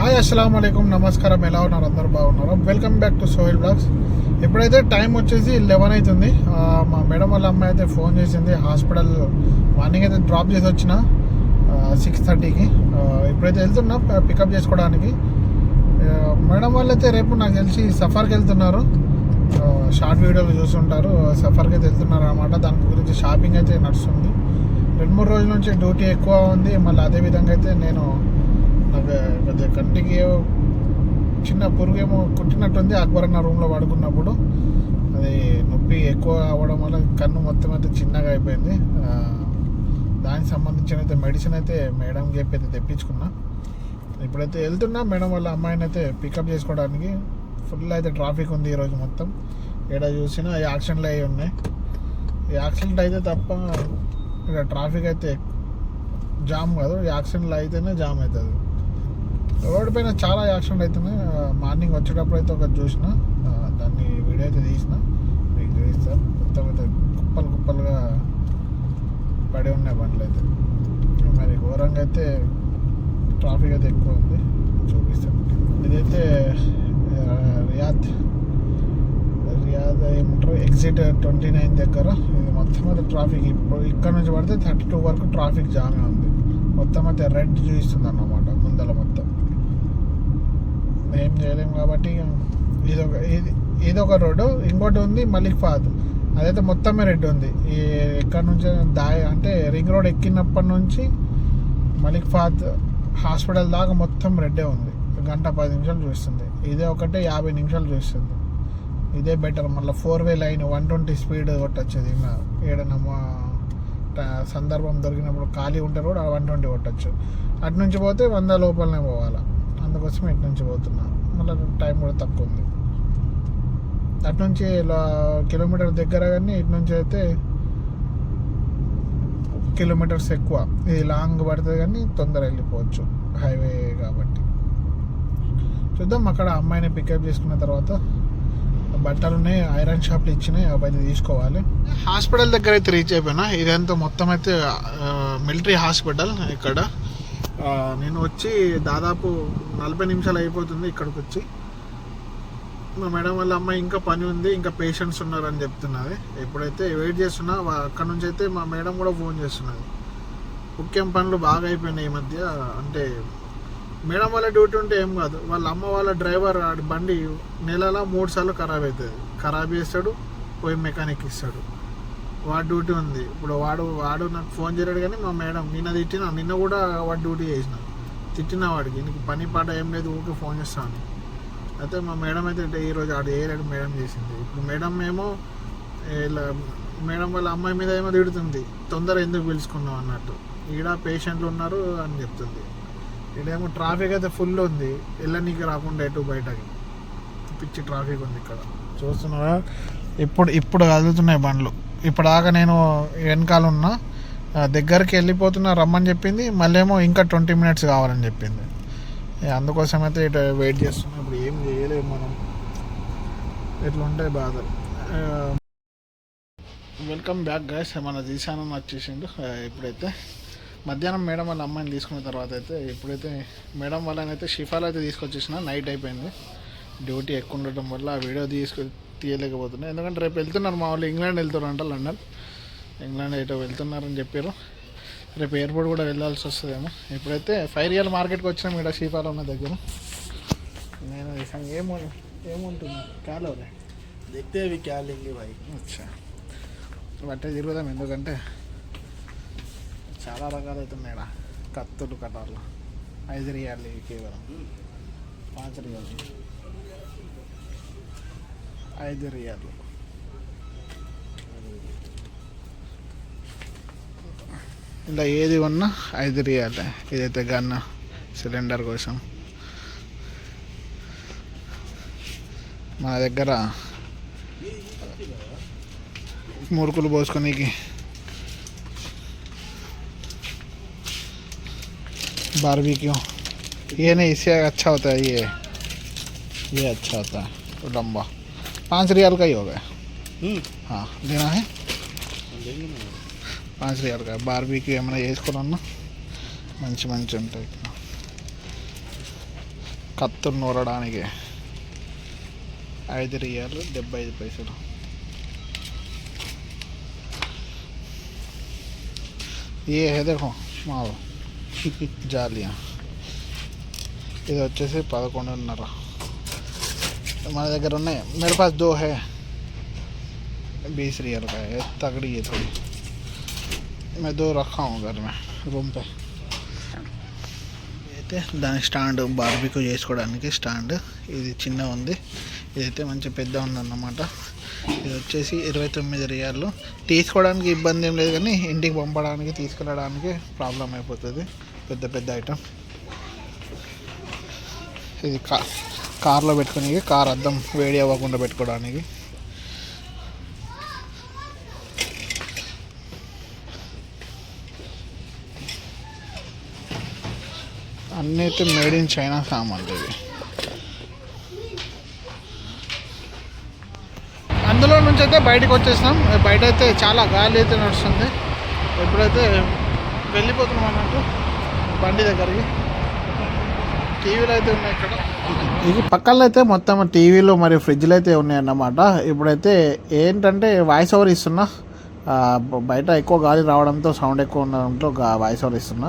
Hi అస్సలం అయికం నమస్కారం ఎలా ఉన్నారు? అందరూ బాగున్నారు? Welcome back to Sohil vlogs ఇప్పుడైతే టైం వచ్చేసి లెవెన్ అవుతుంది మా మేడం వాళ్ళ అమ్మాయి అయితే ఫోన్ చేసింది. హాస్పిటల్ మార్నింగ్ అయితే డ్రాప్ చేసి వచ్చిన సిక్స్ థర్టీకి ఇప్పుడైతే వెళ్తున్నా పికప్ చేసుకోవడానికి. మేడం వాళ్ళు అయితే రేపు నాకు తెలిసి సఫర్కి వెళ్తున్నారు. షార్ట్ వీడియోలు చూస్తుంటారు. సఫర్కి అయితే వెళ్తున్నారు అనమాట దాని గురించి షాపింగ్ అయితే నడుస్తుంది. రెండు మూడు రోజుల నుంచి డ్యూటీ ఎక్కువ ఉంది. మళ్ళీ అదే విధంగా అయితే నేను నాకు కొద్దిగా కంటికి చిన్న చిన్న పురుగేమో కుట్టినట్టుంది అక్బర్ అన్న రూమ్లో పడుకున్నప్పుడు. అది నొప్పి ఎక్కువ అవ్వడం వల్ల కన్ను మొత్తం అయితే చిన్నగా అయిపోయింది. దానికి సంబంధించిన అయితే మెడిసిన్ అయితే మేడం చెప్పి అయితే తెప్పించుకున్నా. ఇప్పుడైతే వెళ్తున్నా మేడం వాళ్ళ అమ్మాయిని అయితే పికప్ చేసుకోవడానికి. ఫుల్ అయితే ట్రాఫిక్ ఉంది ఈరోజు మొత్తం. ఏడ చూసినా యాక్సిడెంట్లు అయి ఉన్నాయి. ఈ యాక్సిడెంట్ అయితే తప్ప ఇక్కడ ట్రాఫిక్ అయితే జామ్ కాదు. యాక్సిడెంట్లు అయితేనే జామ్ అవుతుంది. రోడ్డు పైన చాలా యాక్సిడెంట్ అవుతున్నాయి మార్నింగ్ వచ్చేటప్పుడు అయితే ఒకటి చూసిన. దాన్ని వీడియో అయితే తీసిన. మీకు చూపిస్తాను మొత్తం అయితే కుప్పలు కుప్పలుగా పడి ఉన్నాయి బండ్లు అయితే. మరి ఘోరంగా అయితే ట్రాఫిక్ అయితే ఎక్కువ ఉంది. చూపిస్తాను ఇదైతే రియాద్. రియాద్ ఏమంటారు? ఎగ్జిట్ ట్వంటీ నైన్ దగ్గర. ఇది మొత్తం అయితే ట్రాఫిక్. ఇప్పుడు ఇక్కడ నుంచి పడితే థర్టీ టూ వరకు ట్రాఫిక్ జామే ఉంది. మొత్తం అయితే రెడ్ చూపిస్తుంది అన్నమాట ముందల మొత్తం ఏం చేయలేము కాబట్టి ఇది ఒక ఇది ఇది ఒక రోడ్డు ఇంకోటి ఉంది మలిక్ ఫాద్. అదైతే మొత్తమే రెడ్ ఉంది. ఈ ఎక్కడి నుంచి దాయ అంటే రింగ్ రోడ్ ఎక్కినప్పటి నుంచి మలిక్ ఫాద్ హాస్పిటల్ దాకా మొత్తం రెడ్డే ఉంది. గంట పది నిమిషాలు చూస్తుంది. ఇదే ఒకటే యాభై నిమిషాలు చూస్తుంది. ఇదే బెటర్. మళ్ళీ four way line one twenty speed కొట్టచ్చు ఇంకా ఏడన్నా సందర్భం దొరికినప్పుడు ఖాళీ ఉంటే కూడా వన్ ట్వంటీ కొట్టచ్చు. అటు నుంచి పోతే వంద లోపలనే పోవాలి. అందుకోసం ఇటు నుంచి పోతున్నాను మళ్ళీ టైం కూడా తక్కువ ఉంది. అటు నుంచి ఇలా కిలోమీటర్ దగ్గర కానీ ఇటు నుంచి అయితే కిలోమీటర్స్ ఎక్కువ. ఇది లాంగ్ పడుతుంది కానీ తొందర వెళ్ళిపోవచ్చు హైవే కాబట్టి. చూద్దాం అక్కడ అమ్మాయిని పికప్ చేసుకున్న తర్వాత బట్టలు ఉన్నాయి ఐరన్ షాప్లు ఇచ్చినాయి అవి అయితే తీసుకోవాలి. హాస్పిటల్ దగ్గర అయితే రీచ్ అయిపోయినా. ఇదంతా మొత్తం అయితే మిలిటరీ హాస్పిటల్ ఇక్కడ. నేను వచ్చి దాదాపు నలభై నిమిషాలు అయిపోతుంది ఇక్కడికి వచ్చి మా మేడం వాళ్ళ అమ్మాయి ఇంకా పని ఉంది ఇంకా పేషెంట్స్ ఉన్నారని చెప్తున్నది. ఎప్పుడైతే వెయిట్ చేస్తున్నా అక్కడ నుంచి అయితే మా మేడం కూడా ఫోన్ చేస్తున్నది. ముఖ్యం పనులు బాగా అయిపోయినాయి ఈ మధ్య. అంటే మేడం వాళ్ళ డ్యూటీ ఉంటే ఏం కాదు. వాళ్ళ అమ్మ వాళ్ళ డ్రైవర్ బండి నెలలో మూడు సార్లు ఖరాబ్ అవుతుంది. ఖరాబ్ చేస్తాడు పోయి మెకానిక్ ఇస్తాడు. వాడి డ్యూటీ ఉంది. ఇప్పుడు వాడు వాడు నాకు ఫోన్ చేయడు కానీ మా మేడం నిన్న తిట్టిన నిన్న కూడా వాడు డ్యూటీ చేసిన. తిట్టిన వాడికి. నీకు పని పాట ఏం లేదు ఊరికే ఫోన్ చేస్తాను అయితే మా మేడం అయితే ఈరోజు ఆడు ఏరాడు మేడం చేసింది. ఇప్పుడు మేడం ఏమో ఇలా మేడం వాళ్ళ అమ్మాయి మీద ఏమో తిడుతుంది. తొందర ఎందుకు పిలుచుకున్నాం అన్నట్టు. ఈడ పేషెంట్లు ఉన్నారు అని చెప్తుంది. ఈడేమో ట్రాఫిక్ అయితే ఫుల్ ఉంది. వెళ్ళనీకి రాకుండా ఎటు బయటకి. పిచ్చి ట్రాఫిక్ ఉంది ఇక్కడ. చూస్తున్నారా? ఇప్పుడు ఇప్పుడు కదులుతున్నాయి బండ్లు. ఇప్పుడాగా నేను వెనకాల ఉన్నా దగ్గరికి వెళ్ళిపోతున్నా రమ్మని చెప్పింది. మళ్ళీ ఏమో ఇంకా ట్వంటీ మినిట్స్ కావాలని చెప్పింది. అందుకోసం అయితే ఇటు వెయిట్ చేస్తున్నా. ఇప్పుడు ఏం చేయలేము మనం. ఇట్లా బాధ బాధలు వెల్కమ్ బ్యాక్ గైస్ మన జీశానం వచ్చేసిండు ఇప్పుడైతే. మధ్యాహ్నం మేడం వాళ్ళ అమ్మాయిని తీసుకున్న తర్వాత అయితే ఇప్పుడైతే మేడం వాళ్ళని అయితే షిఫాలు అయితే తీసుకొచ్చేసిన. నైట్ అయిపోయింది. డ్యూటీ ఎక్కువ ఉండటం వల్ల ఆ వీడియో తీసుకు తీయలేకపోతున్నాయి ఎందుకంటే రేపు వెళ్తున్నారు మా వాళ్ళు ఇంగ్లాండ్ వెళ్తున్నారంట లండన్. ఇంగ్లాండ్ ఏటో వెళ్తున్నారని చెప్పారు రేపు ఎయిర్పోర్ట్ కూడా వెళ్ళాల్సి వస్తుందేమో. ఇప్పుడైతే ఫైర్ ఇయర్ మార్కెట్కి వచ్చినాం ఇక్కడ శ్రీపాలం దగ్గర. నేను ఏమో ఏముంటుంది? క్యాలోరే దిక్తే క్యాలింగ్ క్యాలింగి భాయ్ అచ్చా. బట్టే తిరుగుదాం ఎందుకంటే చాలా రకాలు అవుతున్నాయి కత్తులు కటార్లు. ఐదు రియాలి కేవలం. పాంచ రియాలు. ఐదు రియాలు ఇలా ఏది ఉన్నా ఐదు రియాలే ఇదైతే గన్ సిలిండర్ కోసం మన దగ్గర మురుకులు పోసుకొనికి बारबेक्यू ये नहीं इससे अच्छा होता है ये ये अच्छा होता है तो लंबा पाँच रियाल का ही होगा हाँ लेना है लेंगे ना పాంచ్ రియాల్ కదా బార్బీకి ఏమైనా చేసుకున్నా మంచి మంచి ఉంటాయి ఇక్కడ కత్తు నూరడానికి ఐదు రియాలు డెబ్బై ఐదు పైసలు ఏ హే దేఖో మావు జాలియా ఇది వచ్చేసి పదకొండున్నర మన దగ్గర ఉన్నాయి मेरे पास दो है बीस रियल का है तगड़ी है थोड़ी मैं दो रखा हूँ घर में रूम पे అయితే దాని స్టాండ్ బార్బీక్యూ చేసుకోవడానికి స్టాండ్ ఇది చిన్న ఉంది ఇదైతే మంచి పెద్ద ఉందన్నమాట ఇది వచ్చేసి ఇరవై తొమ్మిది రియాలు తీసుకోవడానికి ఇబ్బంది ఏం లేదు కానీ ఇంటికి పంపడానికి తీసుకెళ్ళడానికి ప్రాబ్లం అయిపోతుంది పెద్ద పెద్ద ఐటమ్ ఇది కా కార్లో పెట్టుకోనికి కార్ అద్దం వేడి అవ్వకుండా పెట్టుకోవడానికి. అన్నీ అయితే మేడ్ ఇన్ చైనా సామాన్లు ఇవి అందులో నుంచి అయితే బయటకు వచ్చేసినాం. బయట అయితే చాలా గాలి అయితే నడుస్తుంది. ఎప్పుడైతే వెళ్ళిపోతున్నాం అన్నట్టు బండి దగ్గరికి. టీవీలు అయితే ఉన్నాయి ఇక్కడ. ఇది పక్కన అయితే మొత్తం టీవీలు మరియు ఫ్రిడ్జ్లు అయితే ఉన్నాయన్నమాట. ఇప్పుడైతే ఏంటంటే వాయిస్ ఓవర్ ఇస్తున్నా. బయట ఎక్కువ గాలి రావడంతో సౌండ్ ఎక్కువ ఉండడంతో వాయిస్ ఓవర్ ఇస్తున్నా.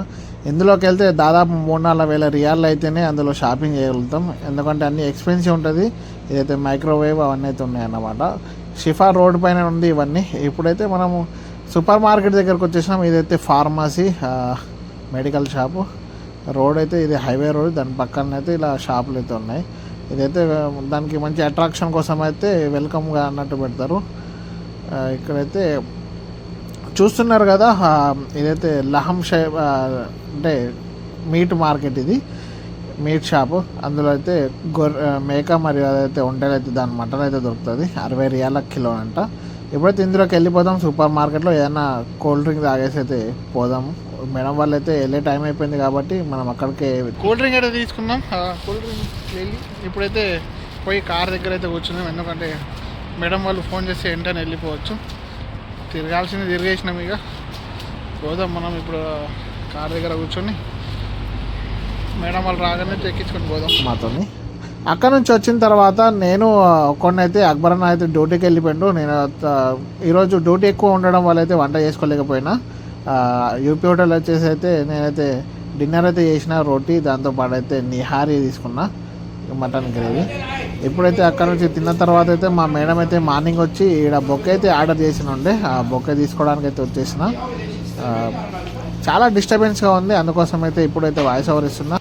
ఇందులోకి వెళ్తే దాదాపు మూడు నాలుగు వేల రియాల్ అయితేనే అందులో షాపింగ్ చేయగలుగుతాం. ఎందుకంటే అన్ని ఎక్స్పెన్సివ్ ఉంటుంది. ఇదైతే మైక్రోవేవ్ అవన్నీ అయితే ఉన్నాయన్నమాట. షిఫా రోడ్ పైన ఉంది ఇవన్నీ. ఇప్పుడైతే మనము సూపర్ మార్కెట్ దగ్గరకు వచ్చేసినాం. ఇదైతే ఫార్మసీ మెడికల్ షాపు రోడ్ అయితే ఇది హైవే రోడ్ దాని పక్కన అయితే ఇలా షాపులు అయితే ఉన్నాయి. ఇదైతే దానికి మంచి అట్రాక్షన్ కోసం అయితే వెల్కమ్గా అన్నట్టు పెడతారు. ఇక్కడైతే చూస్తున్నారు కదా ఇదైతే లహం షే అంటే మీట్ మార్కెట్ ఇది. మీట్ షాపు అందులో అయితే గొర్రె మేక మరియు అదైతే ఒంటెలు అయితే దాని మటన్ అయితే దొరుకుతుంది. అరవై రియాల కిలో అంట. ఇప్పుడైతే ఇందులోకి వెళ్ళిపోదాం సూపర్ మార్కెట్లో ఏదైనా కోల్డ్ డ్రింక్ తాగేసి అయితే పోదాము మేడం వాళ్ళు అయితే వెళ్ళే టైం అయిపోయింది కాబట్టి మనం అక్కడికే కూల్ డ్రింక్ అయితే తీసుకున్నాం కూల్ డ్రింక్ వెళ్ళి ఇప్పుడైతే పోయి కార్ దగ్గర అయితే కూర్చున్నాం. ఎందుకంటే మేడం వాళ్ళు ఫోన్ చేసి వెంటనే వెళ్ళిపోవచ్చు. తిరగాల్సింది తిరిగేసినాం ఇక. పోదాం మనం ఇప్పుడు కార్ దగ్గర కూర్చొని. మేడం వాళ్ళు రాగానే ఎక్కించుకొని పోదాం. మాతోని. అక్కడ నుంచి వచ్చిన తర్వాత నేను కొన్ని అయితే అక్బర్ అన్న అయితే డ్యూటీకి వెళ్ళిపోయిండు. నేను ఈరోజు డ్యూటీ ఎక్కువ ఉండడం వల్ల అయితే వంట చేసుకోలేకపోయినా. యూపీ హోటల్ వచ్చేసి అయితే నేనైతే డిన్నర్ అయితే చేసిన రోటీ దాంతోపాటు అయితే నిహారీ తీసుకున్నా మటన్ గ్రేవీ. ఇప్పుడైతే అక్కడ నుంచి తిన్న తర్వాత అయితే మా మేడం అయితే మార్నింగ్ వచ్చి ఇక్కడ బొక్క అయితే ఆర్డర్ చేసిన ఉండే ఆ బొక్క తీసుకోవడానికి అయితే వచ్చేసిన. చాలా డిస్టర్బెన్స్గా ఉంది. అందుకోసం అయితే ఇప్పుడైతే వాయిస్ ఓవర్ ఇస్తున్నా.